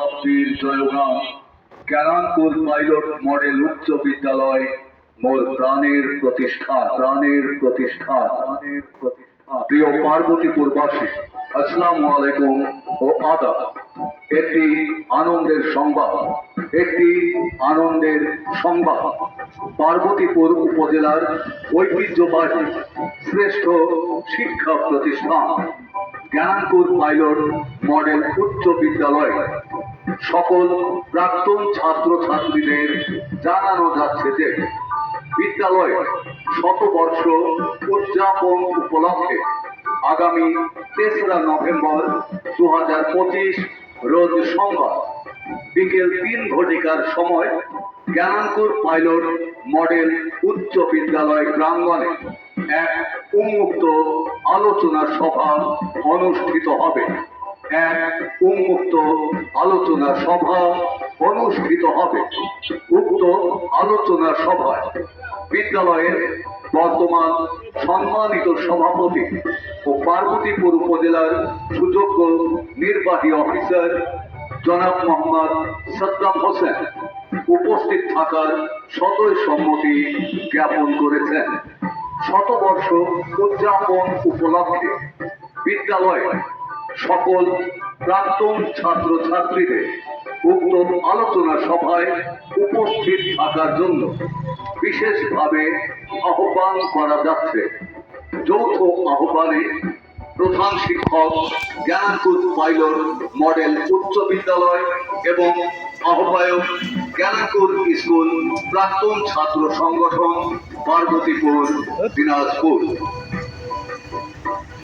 শতাব্দীর জয়গান জ্ঞানাঙ্কুর pilot model উচ্চ বিদ্যালয় মোর প্রাণের প্রতিষ্ঠা প্রাণের প্রতিষ্ঠা। প্রাণের প্রতিষ্ঠা প্রিয় পার্বতীপুরবাসী আসসালামু আলাইকুম ও আদাব। একটি আনন্দের সংবাদ, একটি আনন্দের সংবাদ। পার্বতীপুর উপজেলার ঐতিহ্যবাহী শ্রেষ্ঠ শিক্ষা প্রতিষ্ঠান জ্ঞানাঙ্কুর পাইলট মডেল উচ্চ বিদ্যালয়। সকল প্রাক্তন ছাত্রছাত্রীদের জানানো যাচ্ছে যে বিদ্যালয় শতবর্ষ উদযাপন উপলক্ষে আগামী তেসরা নভেম্বর দু হাজার পঁচিশ রোজ সোমবার বিকেল তিন ঘটিকার সময় জ্ঞানাঙ্কুর পাইলট মডেল উচ্চ বিদ্যালয় প্রাঙ্গণে এক উন্মুক্ত আলোচনা সভা অনুষ্ঠিত হবে। এক উন্মুক্ত আলোচনা সভা অনুষ্ঠিত হবে। উক্ত আলোচনা সভায় বিদ্যালয়ের বর্তমান সম্মানিত সভাপতি ও পার্বতীপুর উপজেলার সুযোগ্য নির্বাহী অফিসার জনাব মোহাম্মদ সাদ্দাম হোসেন উপস্থিত থাকার সদয় সম্মতি জ্ঞাপন করেছেন। শতবর্ষ উদযাপন উপলক্ষে বিদ্যালয় সকল প্রাক্তন ছাত্র ছাত্রীদের উক্ত আলোচনা সভায় উপস্থিত থাকার জন্য বিশেষভাবে আহ্বান করা যাচ্ছে। যৌথ আহ্বানে প্রধান শিক্ষক জ্ঞানাঙ্কুর পাইলট, মডেল উচ্চ বিদ্যালয় এবং আহ্বায়ক জ্ঞানাঙ্কুর স্কুল, প্রাক্তন ছাত্র সংগঠন, পার্বতীপুর, দিনাজপুর।